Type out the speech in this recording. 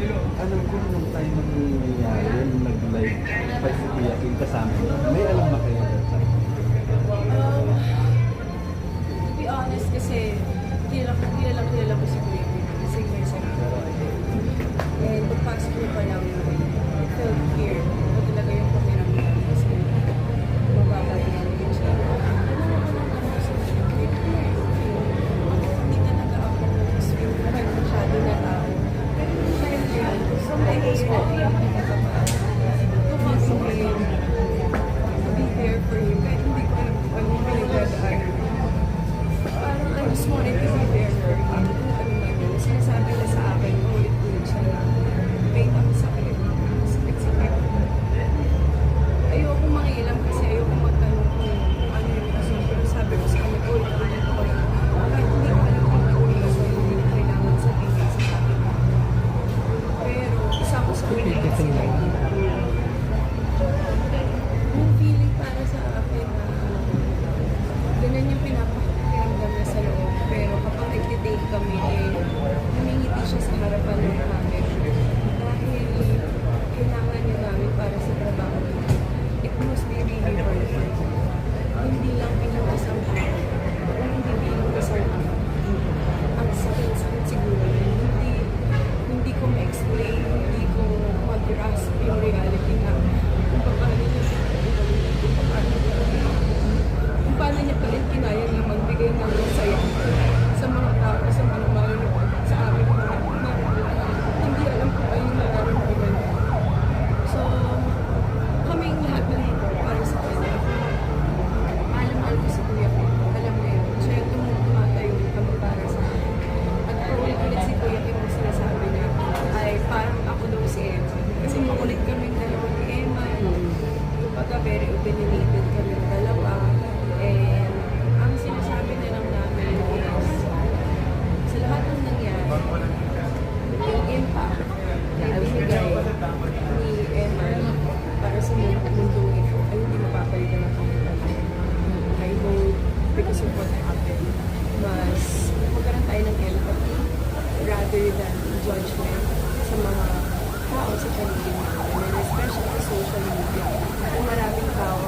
Ano alam ko nung time ang nangyayari, nung nag-live, pag si Kuya Kim kasama, may alam ba kayo? Um, to be honest, kasi kilala ko, kilala ko si Kuya Kim. Kasi may sector. Thank you. ఆశిస్తున్నారని kumbaga very opinionated kami dalawa. And ang sinasabi na lang namin is sa lahat ng nangyari, yung impact na ibigay ni Emma para sa mundo ito ay hindi mapapalitan ng kapitan. I hope because of what happened, mas magkaroon tayo ng empathy rather than judgment sa mga tao sa paligid natin social media. Kung maraming tao